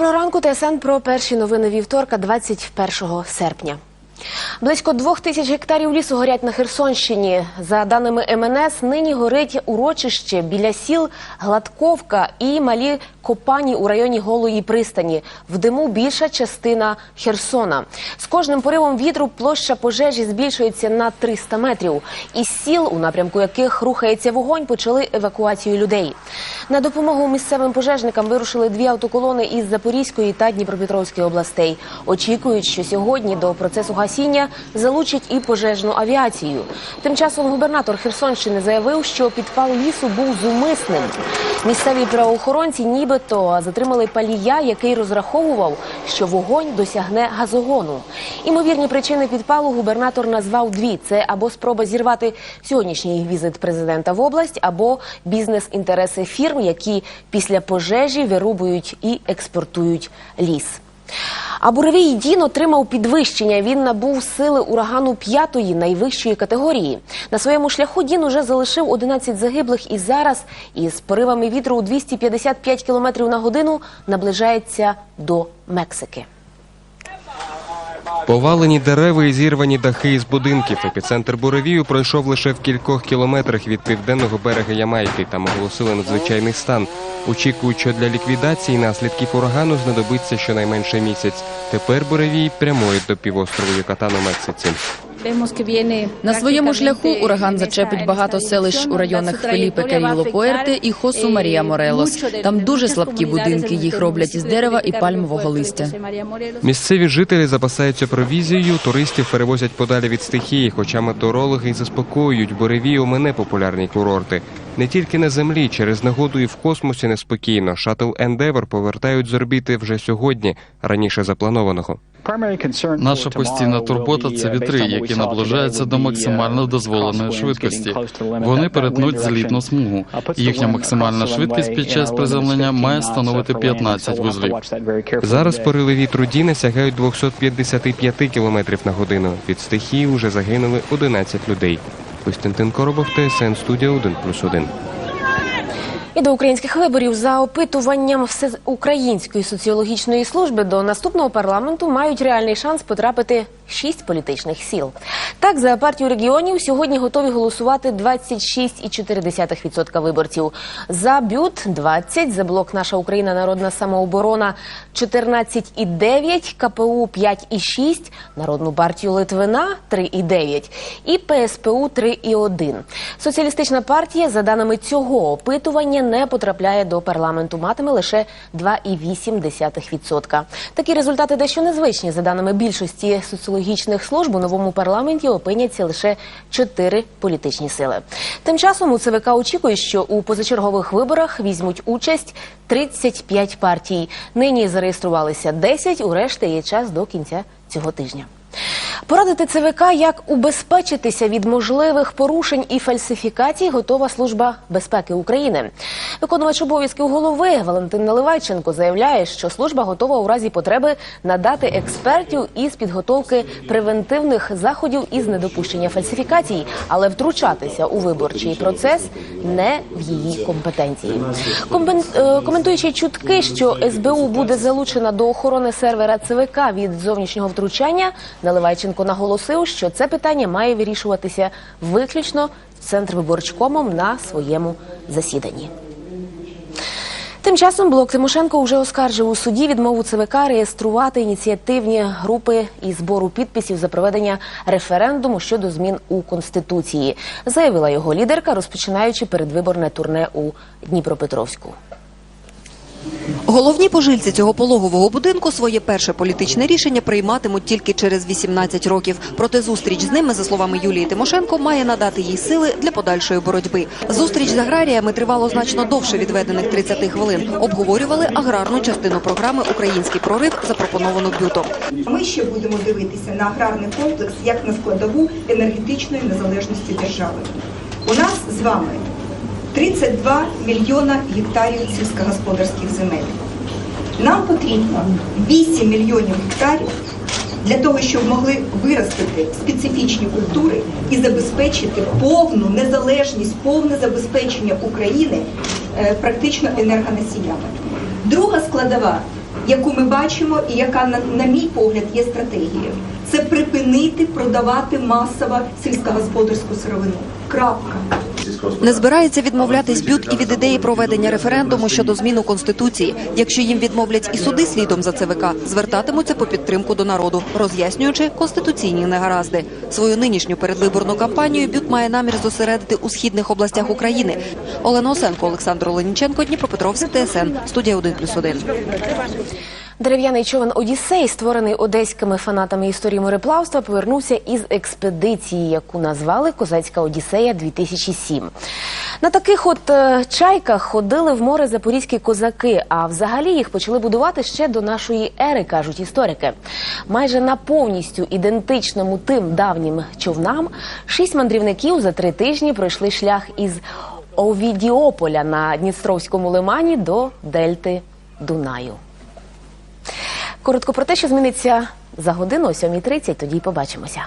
Доброго ранку ТСН про перші новини вівторка, 21 серпня. Близько двох тисяч гектарів лісу горять на Херсонщині. За даними МНС, нині горить урочище біля сіл Гладковка і малі Копані у районі Голої пристані. В диму більша частина Херсона. З кожним поривом вітру площа пожежі збільшується на 300 метрів. Із сіл, у напрямку яких рухається вогонь, почали евакуацію людей. На допомогу місцевим пожежникам вирушили дві автоколони із Запорізької та Дніпропетровської областей. Очікують, що сьогодні до процесу гасіння залучать і пожежну авіацію. Тим часом губернатор Херсонщини заявив, що підпал лісу був зумисним. Місцеві правоохоронці нібито затримали палія, який розраховував, що вогонь досягне газогону. Імовірні причини підпалу губернатор назвав дві: це або спроба зірвати сьогоднішній візит президента в область, або бізнес-інтереси фірм, які після пожежі вирубують і експортують ліс. А буревій Дін отримав підвищення. Він набув сили урагану п'ятої найвищої категорії. На своєму шляху Дін уже залишив 11 загиблих і зараз із поривами вітру у 255 км на годину наближається до Мексики. Повалені дерева і зірвані дахи із будинків. Епіцентр буревію пройшов лише в кількох кілометрах від південного берега Ямайки. Там оголосили надзвичайний стан. Очікують, що для ліквідації наслідків урагану знадобиться щонайменше місяць. Тепер буревій прямує до півострову Юкатан у Мексиці. На своєму шляху ураган зачепить багато селищ у районах Феліпе Каріло Пуерте і Хосу Марія Морелос. Там дуже слабкі будинки. Їх роблять із дерева і пальмового листя. Місцеві жителі запасаються провізією, туристів перевозять подалі від стихії, хоча метеорологи й заспокоюють, буревій мене популярні курорти. Не тільки на землі, через негоду і в космосі неспокійно. Шаттл Ендевер повертають з орбіти вже сьогодні, раніше запланованого. Наша постійна турбота це вітри, які наближаються до максимально дозволеної швидкості. Вони перетнуть злітну смугу. Їхня максимальна швидкість під час приземлення має становити 15 вузлів. Зараз пориви вітру Діна сягають 255 км на годину. Від стихії вже загинули 11 людей. Костянтин Коробов, ТСН Студія 1+,1. І до українських виборів за опитуванням всеукраїнської соціологічної служби до наступного парламенту мають реальний шанс потрапити шість політичних сіл. Так, за партію регіонів сьогодні готові голосувати 26,4% виборців. За бют 20, за блок Наша Україна Народна самооборона 14,9, КПУ 5,6, Народну партію Литвина 3,9 і ПСПУ 3,1. Соціалістична партія, за даними цього опитування, не потрапляє до парламенту, матиме лише 2,8%. Такі результати дещо незвичні. За даними більшості соціологічних служб, у новому парламенті опиняться лише чотири політичні сили. Тим часом у ЦВК очікує, що у позачергових виборах візьмуть участь 35 партій. Нині зареєструвалися 10, у решти є час до кінця цього тижня. Порадити ЦВК, як убезпечитися від можливих порушень і фальсифікацій, готова служба безпеки України. Виконувач обов'язків голови Валентин Наливайченко заявляє, що служба готова у разі потреби надати експертів із підготовки превентивних заходів із недопущення фальсифікацій, але втручатися у виборчий процес не в її компетенції. Комбен... е, Коментуючи чутки, що СБУ буде залучена до охорони сервера ЦВК від зовнішнього втручання, Наливайченко наголосив, що це питання має вирішуватися виключно Центрвиборчкомом на своєму засіданні. Тим часом блок Тимошенко вже оскаржив у суді відмову ЦВК реєструвати ініціативні групи і збору підписів за проведення референдуму щодо змін у конституції, заявила його лідерка, розпочинаючи передвиборне турне у Дніпропетровську. Головні пожильці цього пологового будинку своє перше політичне рішення прийматимуть тільки через 18 років. Проте зустріч з ними, за словами Юлії Тимошенко, має надати їй сили для подальшої боротьби. Зустріч з аграріями тривало значно довше відведених 30 хвилин. Обговорювали аграрну частину програми Український прорив, запропоновану бютом. Ми ще будемо дивитися на аграрний комплекс як на складову енергетичної незалежності держави. У нас з вами 32 мільйона гектарів сільськогосподарських земель. Нам потрібно 8 мільйонів гектарів для того, щоб могли виростити специфічні культури і забезпечити повну незалежність, повне забезпечення України е, практично енергоносіями. Друга складова, яку ми бачимо, і яка, на, мій погляд, є стратегією. Це припинити продавати масово сільськогосподарську сировину. Крапка. Не збирається відмовлятись бют і від ідеї проведення референдуму щодо зміну конституції. Якщо їм відмовлять і суди слідом за ЦВК, звертатимуться по підтримку до народу, роз'яснюючи конституційні негаразди. Свою нинішню передвиборну кампанію бют має намір зосередити у східних областях України. Олена Осенко, Олександр Оленіченко, Дніпропетровськ, ТСН, студія 1+,1. Дерев'яний човен Одіссей, створений одеськими фанатами історії мореплавства, повернувся із експедиції, яку назвали Козацька Одіссея 2007 На таких от е, чайках ходили в море запорізькі козаки. А взагалі їх почали будувати ще до нашої ери, кажуть історики. Майже на повністю ідентичному тим давнім човнам шість мандрівників за три тижні пройшли шлях із Овідіополя на Дністровському лимані до Дельти Дунаю. Коротко про те, що зміниться за годину о 7.30, тоді й побачимося.